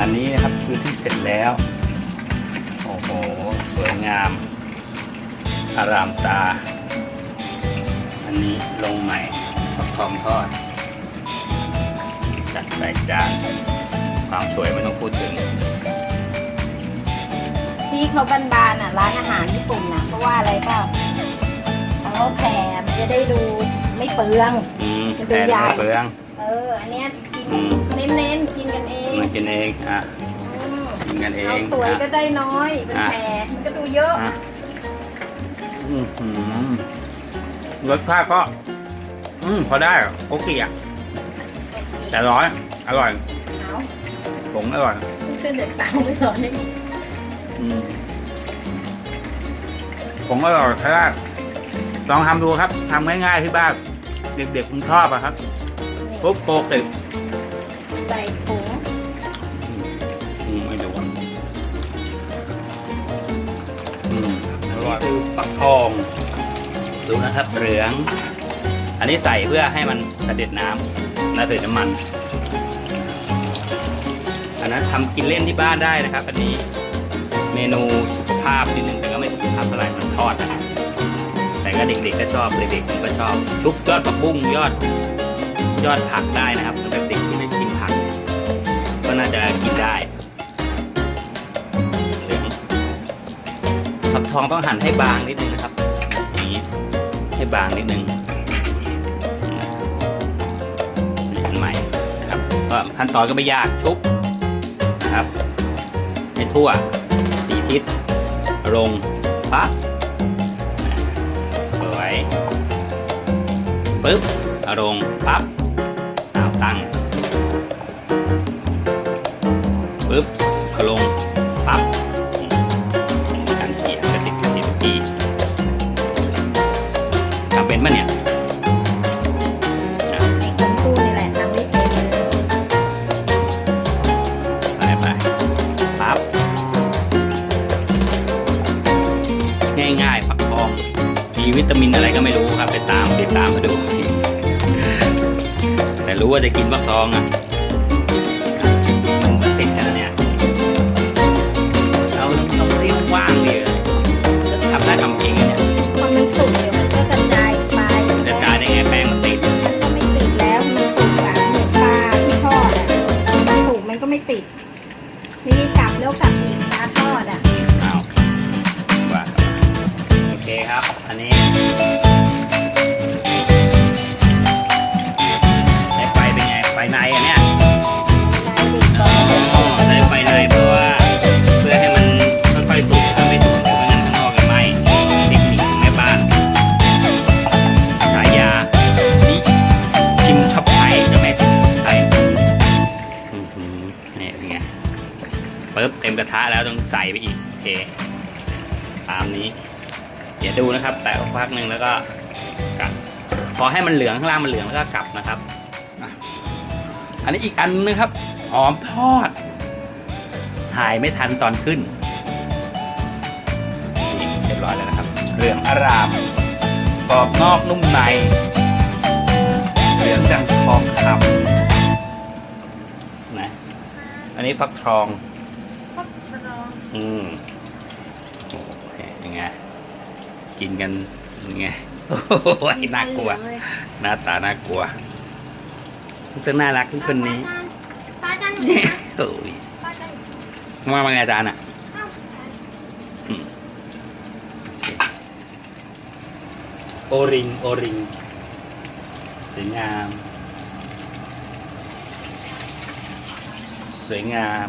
อันนี้นะครับคือที่เสร็จแล้ว โอ้โห สวยงาม อารามตา อันนี้ลงใหม่ฟัทองทอด จัดใส่จาน ความสวยไม่ต้องพูดถึง ที่เขาบานๆอะ ร้านอาหารญี่ปุ่นนะเพราะว่าอะไรก็ล่าเขาแผ่จะได้ดูไม่เปลืองอืมแผ่ไม่เปลือง เออ อันเนี้ยกินอืมเน้นๆกินกันเองมันกินเองอะอืมกินกันเอเอางสวยก็อะ ได้น้อยเป็นอะ แผ่มันก็ดูเยอะ อะอื้อหือรสชาติก็ อืมพอได้อะโอเคอะแต่ร้อนอร่อยเอาผงอร่อย ขึ้นเด็กเตาไม่ร้อนนี่อืมผมก็อร่อยใช้ได้ลองทำดูครับทำง่ายๆที่บ้านเด็กๆคงชอบอะครับ ปุ๊บโกติดใส่ถุงอืมไม่โดนอืมอันนี้คือปักทอง ดูนะครับเหลือง อันนี้ใส่เพื่อให้มันเสด็จน้ำและเสด็จน้ำมัน อันนั้นทำกินเล่นที่บ้านได้นะครับ อันนี้เมนูสุขภาพนิดนึงแต่ก็ไม่สุขภาพเท่าไหร่มันทอดนะครับแต่ก็เด็กๆก็ชอบเด็กๆผมก็ชอบชุบยอดผักบุ้งยอด ยอดผักได้นะครับสำหรับเด็กที่ไม่กินผัก ก็น่าจะกินได้เหลืองผักทองต้องหั่นให้บางนิดนึงนะครับอย่างนี้ให้บางนิดนึงอันใหม่นะครับก็ขั้นตอนก็ไม่ยากชุบนะครับให้ทั่วสี่ทิศลงปั๊บสวยปึ๊บอาลงปั๊บ ปึ๊บเอาลงปั๊บการเกี่ยกระติกกระติกทีทำเป็นปะเนี่ยอ่คนพูดนี่แหละทำไม่เป็นไปไปปั๊บง่ายๆฝักทองมีวิตามินอะไรก็ไม่รู้ครับไปตามติดตามมาดู แต่รู้ว่าจะกินฟักทองอะ ต้องที่ว่างๆนี่ทำได้ทำเองอะเนี่ยพอมันสุกเดี๋ยวมันก็กระจายไปจะกลายได้ไงแป้งมันติดมันก็ไม่ติดแล้วมันสุกแบบเหมือนปลาที่ทอดอะมันสุกมันก็ไม่ติดนี่กลับแล้วกลับ กระทะแล้วต้องใส่ไปอีกโอเคตามนี้ เดี๋ยวดูนะครับ แต่พักหนึ่งแล้วก็กลับพอให้มันเหลืองข้างล่างมันเหลืองแล้วก็กลับนะครับอันนี้อีกอันนึงครับหอมทอดถ่ายไม่ทันตอนขึ้นเรียบร้อยแล้วนะครับเหลืองอารามกรอบนอกนุ่มในเหลืองดังทองคำนะอันนี้ฟักทอง อืมโอ้โหยังไง กินกันยังไง โอ้โหน่ากลัว หน้าตาน่ากลัวจะน่ารักทุกคนนี้ป้าจันโอ้ยป้าจันมามาไงอาจารย์อะอืมโอริง โอริงสวยงาม สวยงาม